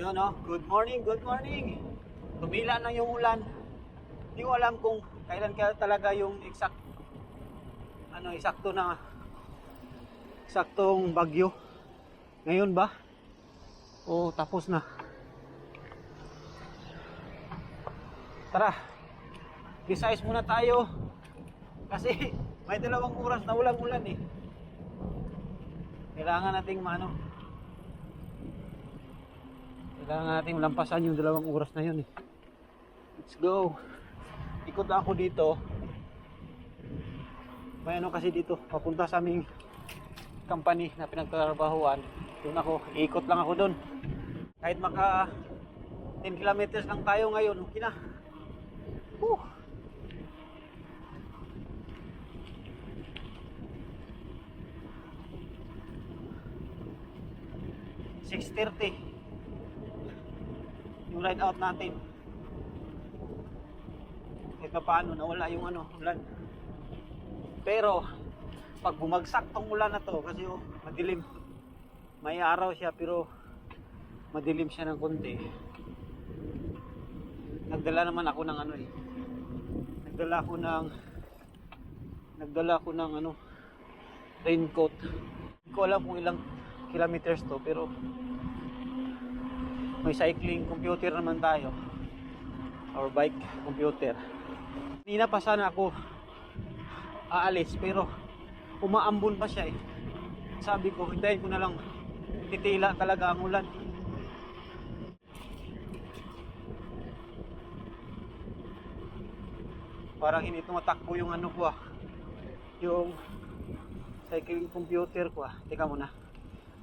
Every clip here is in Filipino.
Yun no, good morning, good morning. Tumila na yung ulan. Hindi ko alam kung kailan kaya talaga yung exact ano, eksakto na eksaktong bagyo. Ngayon ba? O tapos na? Tara. Resize muna tayo. Kasi may dalawang oras na ulang ulan eh. Kailangan nating maano, kailangan natin lampasan yung dalawang oras na yun eh. Let's go. Ikot ako dito. May ano kasi dito, papunta sa aming company na pinagtatrabahuan. Doon ako, ikot lang ako doon. Kahit maka 10 kilometers lang tayo ngayon, okay na. Whew. Six thirty yung ride out natin. Kahit pa paano nawala yung ano ulan. Pero pag bumagsak tong ulan na to kasi oh, madilim. May araw siya pero madilim siya ng konti. Nagdala naman ako ng ano eh. Nagdala ako ng nagdala ako ng ano raincoat. Hindi ko alam kung ilang kilometers to pero may cycling computer naman tayo. Or bike computer. Hindi na pa sana ako aalis pero umaambon pa siya eh. Sabi ko hintayin ko na lang. Titila talaga ang ulan. Parang hindi tumatakbo yung ano ko ah. Yung cycling computer ko ah. Teka muna.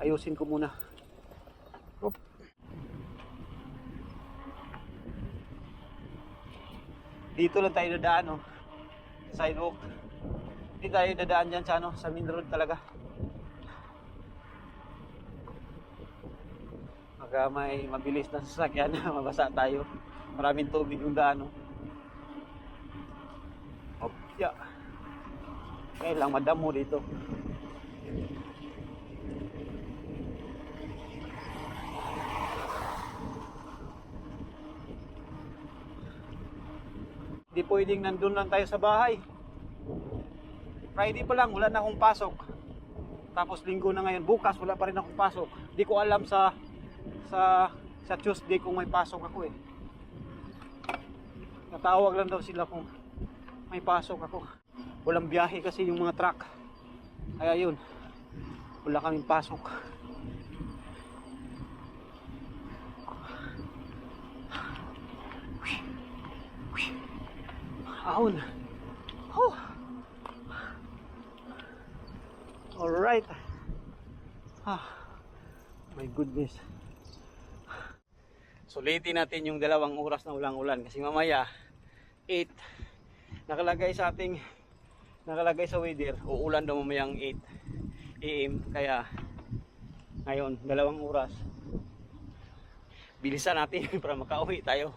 Ayusin ko muna. Oop. Dito lang tayo dadaan oh. sidewalk hindi tayo dadaan dyan sa ano sa main road talaga Baka may mabilis na sasakyan mabasa tayo maraming tubig yung daan oh. Hop, yeah. Kailang madamo dito. Pwedeng nandun lang tayo sa bahay. Friday pa lang, wala na akong pasok. Tapos linggo na ngayon, bukas wala pa rin akong pasok. Hindi ko alam sa sa sa Tuesday kung may pasok ako eh. Natawag lang daw sila kung may pasok ako. Walang biyahe kasi yung mga truck. Kaya yun, wala kaming pasok. Ahon. Oh. Alright. Ah. My goodness. Sulitin natin yung dalawang oras na ulang-ulan kasi mamaya 8 nakalagay sa ating nakalagay sa weather uulan daw mamayang 8 AM kaya ngayon dalawang oras bilisan natin para makauwi tayo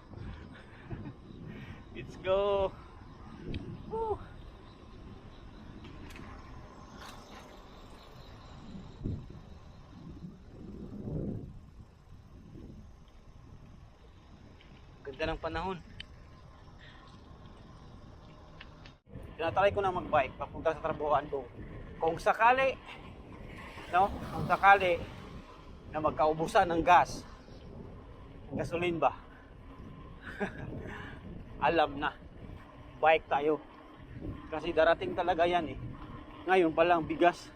let's go Woo. ganda ng panahon tinatry ko na magbike papunta sa trabahoan ko. Kung sakali, no? Kung sakali na magkaubusan ng gas, gasolin ba? Alam na. Bike tayo. Kasi darating talaga yan eh. Ngayon pa lang bigas,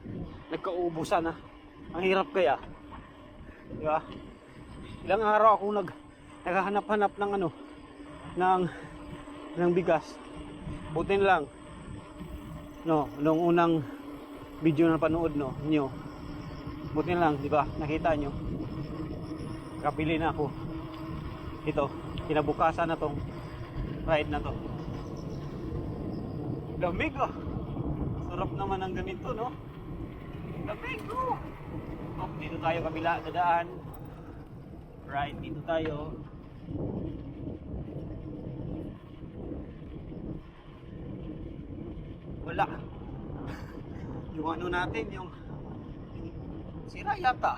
nagkaubusan na. Ang hirap kaya. Di ba? Ilang araw ako nag naghahanap-hanap ng ano ng ng bigas. Buti na lang no, nung unang video na panood no, nyo buti na lang, di ba, nakita nyo kapili na ako ito, kinabukasan na tong ride na to lamig ah. Sarap naman ang ganito no? Lamig oh. Oh dito tayo kabila dadaan right dito tayo. Wala. Yung ano natin yung, sira yata.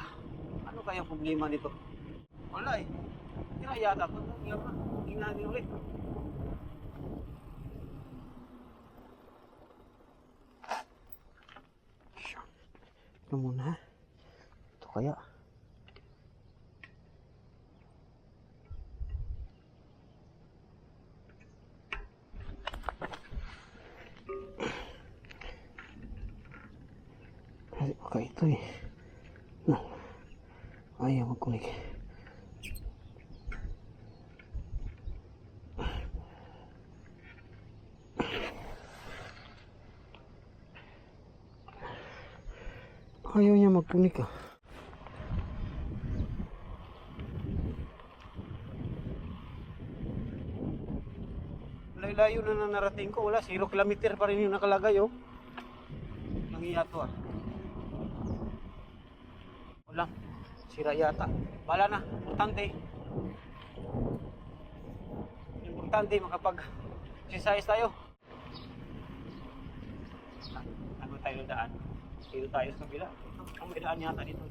Ano kayang problema nito? Wala eh. Tira yata. Tingnan natin ulit. Ito muna. Ito kaya. Kasi baka ito eh. No. Ayaw magkunik. Ayaw magkunik ah. Layo na na narating ko. Wala, 0 kilometer pa rin yung nakalagay oh. Nangiya to ah. Wala. Sira yata. Bala na. Importante. Importante makapag exercise tayo. Ano tayo daan? Dito tayo sa kabila. Ang may daan yata dito.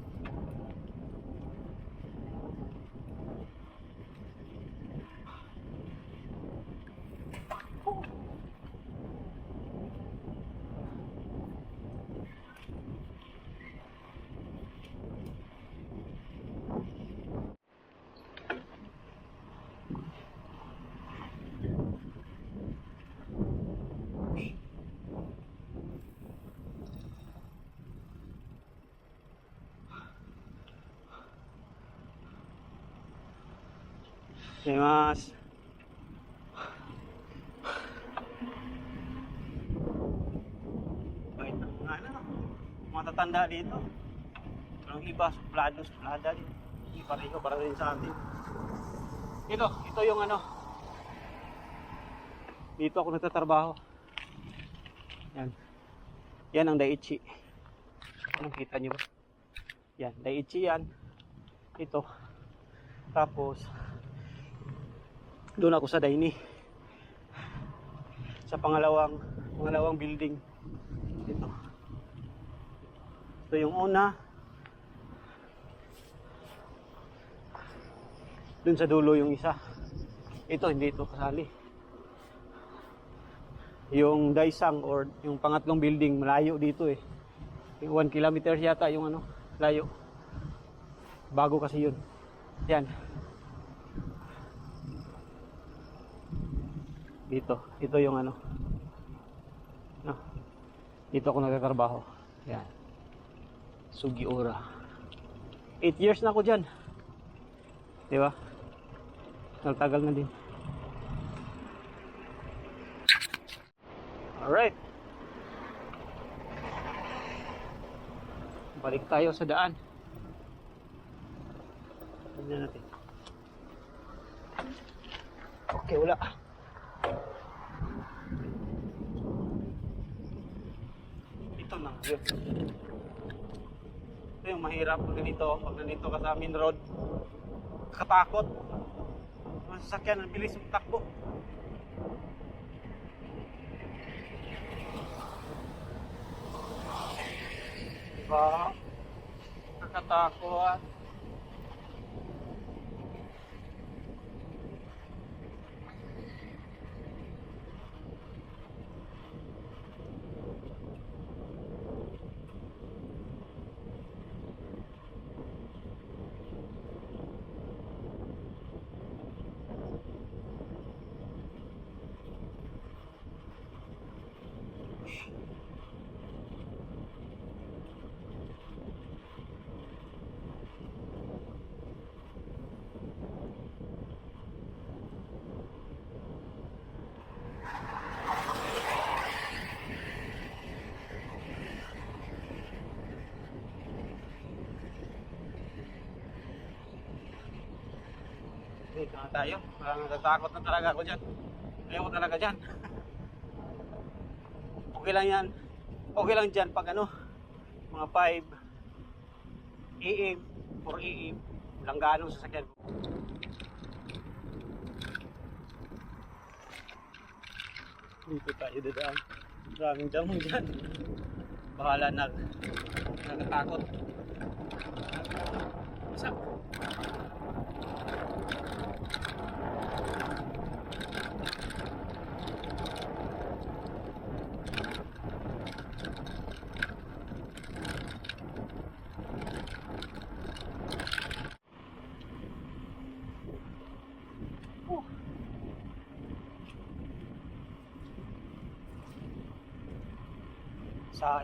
Mas. Bait ng ano, mga tatanda dito. Ang iba, suplado, suplada. Hindi pareho para rin sa atin. Ito, ito yung ano. Dito ako nagtatrabaho. Yan. Yan ang Daiichi. Anong kita nyo ba? Yan, Daiichi yan. Ito. Tapos, doon ako sa Daini. Sa pangalawang pangalawang building. Ito. Ito yung una. Doon sa dulo yung isa. Ito hindi ito kasali. Yung Daisang or yung pangatlong building malayo dito eh. Yung 1 kilometers yata yung ano, layo. Bago kasi yun. Yan. Dito. Ito yung ano. No. Dito ako nagtatrabaho. Yan. Sugiura. 8 years na ako dyan. Di ba? Nagtagal na din. Alright. Balik tayo sa daan. Tignan natin. Okay, wala. Ito na. Ito yung mahirap pag ganito, pag nandito ka sa main road. Katakot. Mga sasakyan, ang bilis yung takbo. Diba? Nakatakot. Dito na tayo. Parang natatakot na talaga ako dyan. Ayaw ko talaga dyan. okay lang yan. Okay lang dyan pag ano, mga 5 AM, 4 AM, langganong sasakyan. Dito tayo dadaan. Maraming damo dyan. Bahala nag nagtatakot. Isa.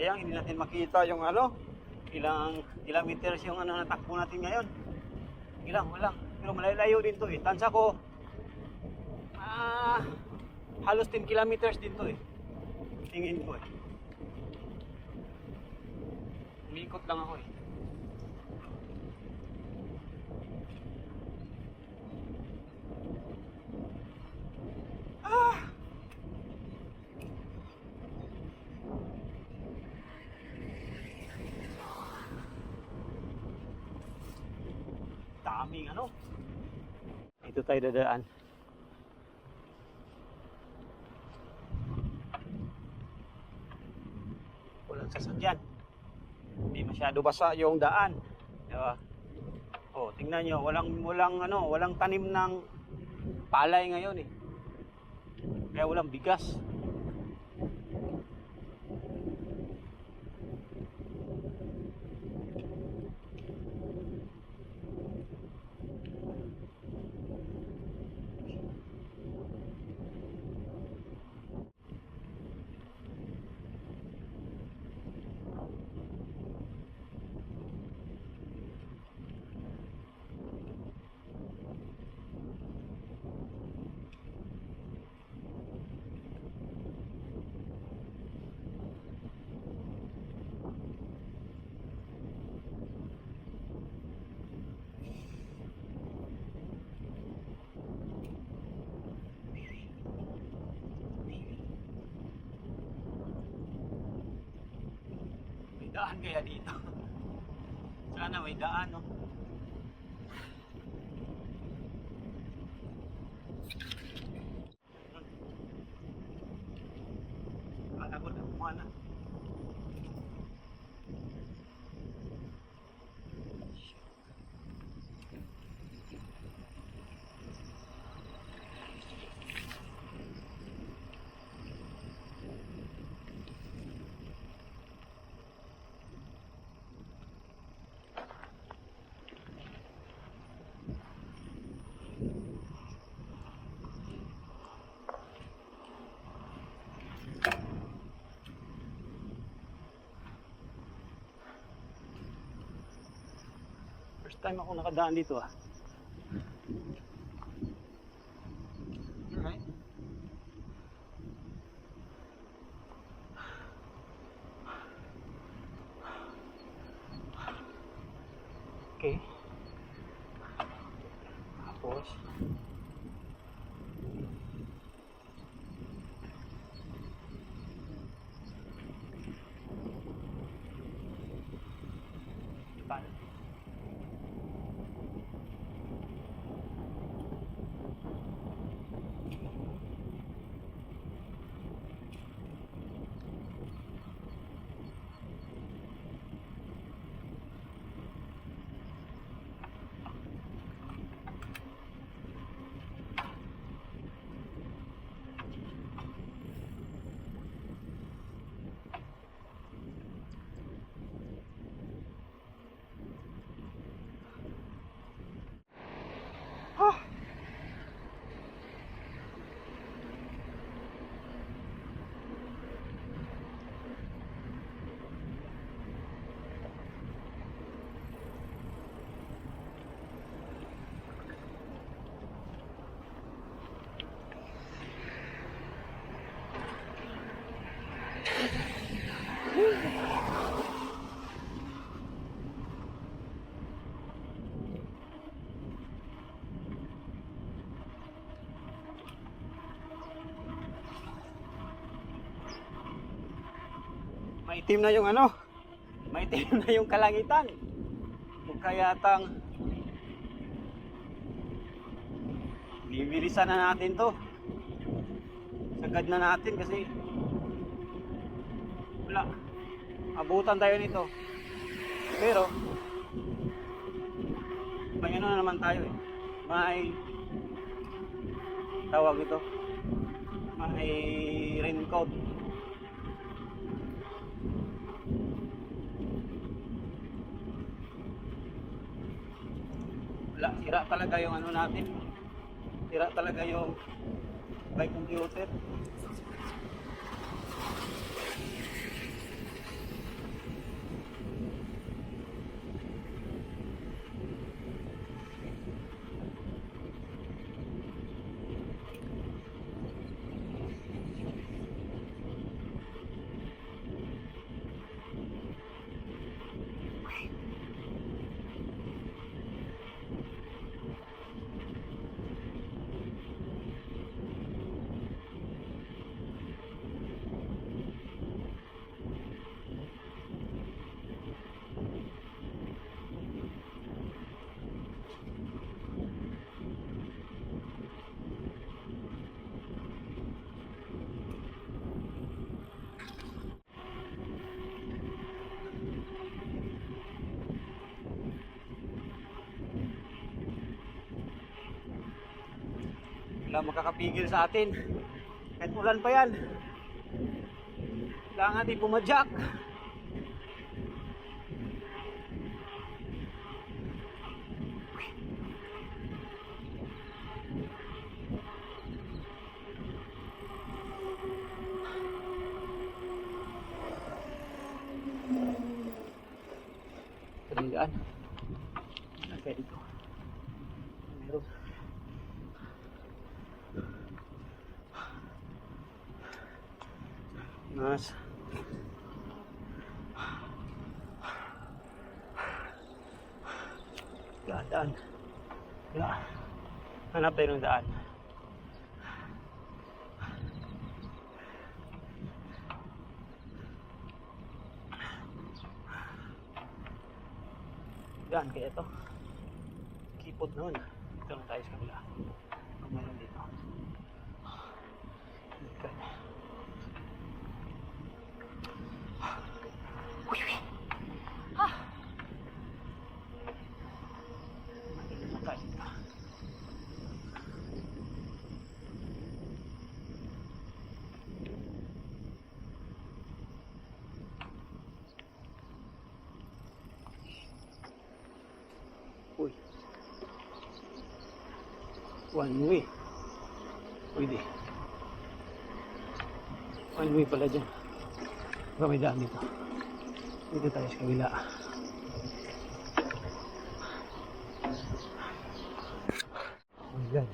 Sayang, hindi natin makita yung ano, ilang kilometers yung ano natakbo natin ngayon. Ilang, wala. Pero malalayo din to eh. Tansa ko, ah, halos 10 kilometers din to eh. Tingin ko eh. Umikot lang ako eh. Ah! Daming ano. Ito tayo dadaan. Walang sasakyan. Hindi masyado basa yung daan. Diba? Oh, tingnan nyo, walang walang ano, walang tanim ng palay ngayon eh. Kaya walang bigas. May daan kaya dito. Sana may daan, no? Kala ko na kumana. First time ako nakadaan dito ah. Alright. Okay. Tapos, Paano? Maitim na yung ano. Maitim na yung kalangitan. Mukha yatang bibilisan na natin to. Sagad na natin kasi wala. Abutan tayo nito. Pero may ano na naman tayo eh. May tawag ito. May raincoat. wala, sira talaga yung ano natin. Sira talaga yung bike computer. Wala makakapigil sa atin. Kahit ulan pa yan. Kailangan natin pumadyak. Ito yung daan. Okay, dito. Meron. Mas. Daan. Wala. Hanap tayo ng daan. Daan kaya ito. Kipot naman. Ito na tayo sa kabila. Kung meron dito. Okay. Mainit na tayo dito. Uy. One way. Pwede. One way pala dyan. Baka may daan dito. Dito tayo sa kabila. Oh my God.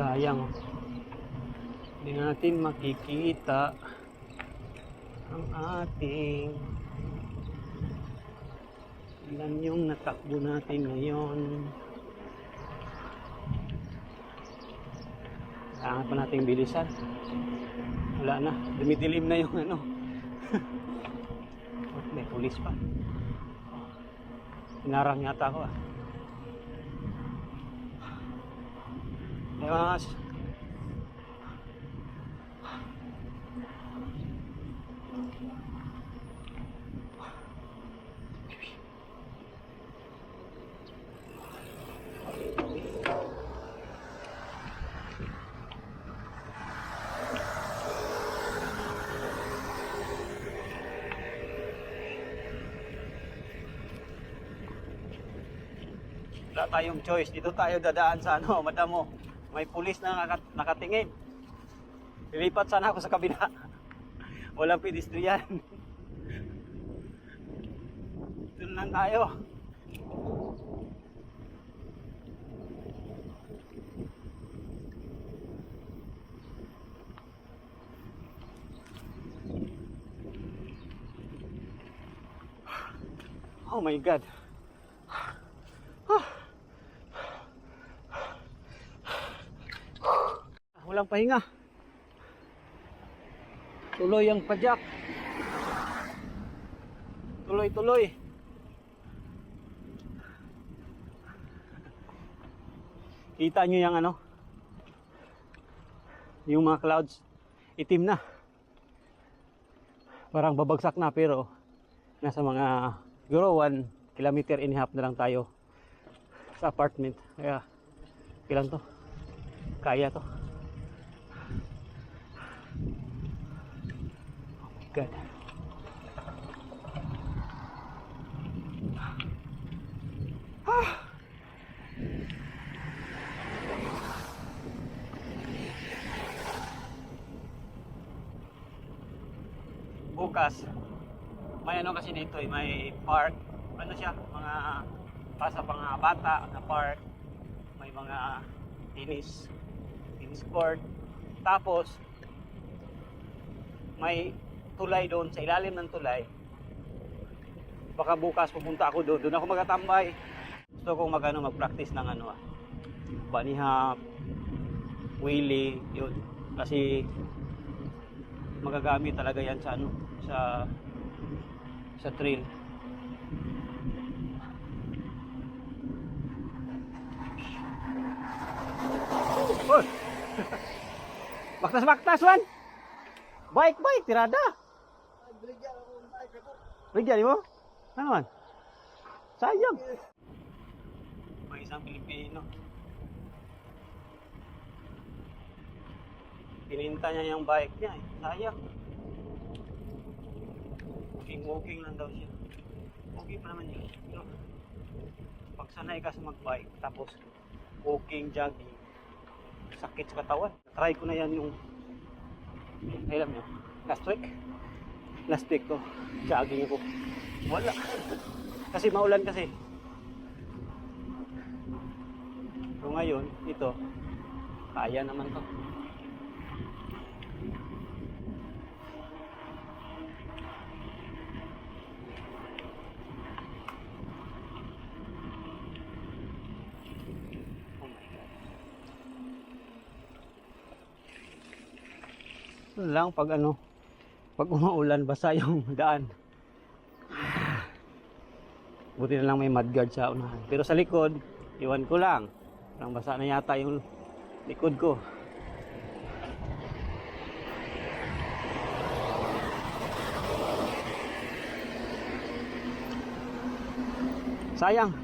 Sayang. Hindi natin makikita ang ating ilan yung natakbo natin ngayon. Kailangan pa nating bilisan. Wala na. Dumidilim na yung ano. May pulis pa. Hinarang yata ako ah. Mas. Wala tayong choice. Dito tayo dadaan sa ano, madam mo. May pulis na nakat- nakatingin. Lilipat sana ako sa kabila. Walang pedestrian. Doon lang tayo. Oh my God. Walang pahinga. Tuloy ang padyak. Tuloy-tuloy. Kita nyo yung ano? Yung mga clouds. Itim na. Parang babagsak na pero nasa mga siguro 1 kilometer and half na lang tayo sa apartment. Kaya ilan to? Kaya to. God. Bukas, may ano kasi dito eh, may park. Ano siya, mga pasa mga bata na park. May mga tennis, tennis court. Tapos, may tulay doon, sa ilalim ng tulay. Baka bukas pupunta ako doon. Doon ako magatambay. Gusto kong mag, ano, mag-practice ng ano ah. Bunny hop, wheelie, yun. Kasi magagamit talaga yan sa ano, sa sa trail. Oy! Baktas-baktas, Wan! Bike, bike, tirada! Bigyan mo? Ano man? Sayang. May isang Pilipino. Pininta niya yung bike niya eh. Sayang. Walking-walking lang daw siya. Okay pa naman yun. Pero, pag sanay ka sa mag-bike, tapos walking, jogging, sakit sa katawan. Try ko na yan yung, alam nyo, last week. Last week ko, jogging ako. Wala. Kasi maulan kasi. So ngayon, ito, kaya naman to. Lang pag ano, pag umaulan, basa yung daan. Buti na lang may mudguard sa unahan. Pero sa likod, iwan ko lang. Parang basa na yata yung likod ko. Sayang.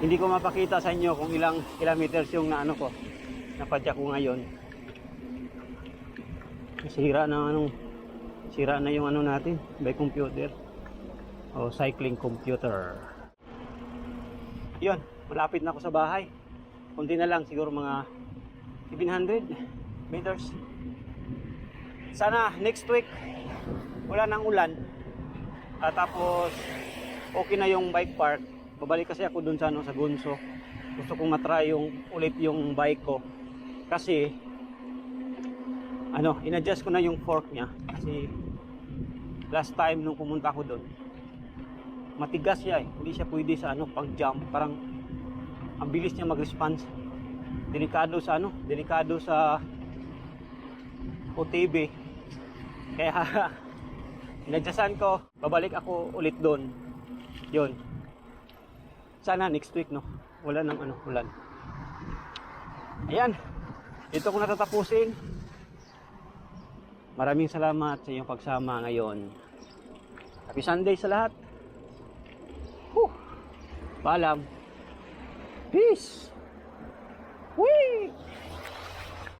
Hindi ko mapakita sa inyo kung ilang kilometers yung na ano ko. Napadya ko ngayon. Sira na anong sira na yung ano natin by computer o cycling computer. Yun, malapit na ako sa bahay. Kunti na lang, siguro mga 700 meters. Sana next week wala nang ulan. At tapos okay na yung bike park. Babalik kasi ako dun sa ano sa Gunso. Gusto kong matry yung ulit yung bike ko. Kasi ano, inadjust ko na yung fork niya kasi last time nung pumunta ako doon matigas siya eh. Hindi siya pwede sa ano, pang jump. Parang ang bilis niya mag-response. Delikado sa ano, delikado sa OTB. Kaya inadjustan ko, babalik ako ulit doon. 'Yon. Sana next week no. Wala nang ano, ulan. Ayan. Ito ko natatapusin. Maraming salamat sa iyong pagsama ngayon. Happy Sunday sa lahat. Whew. Paalam. Peace. Whee!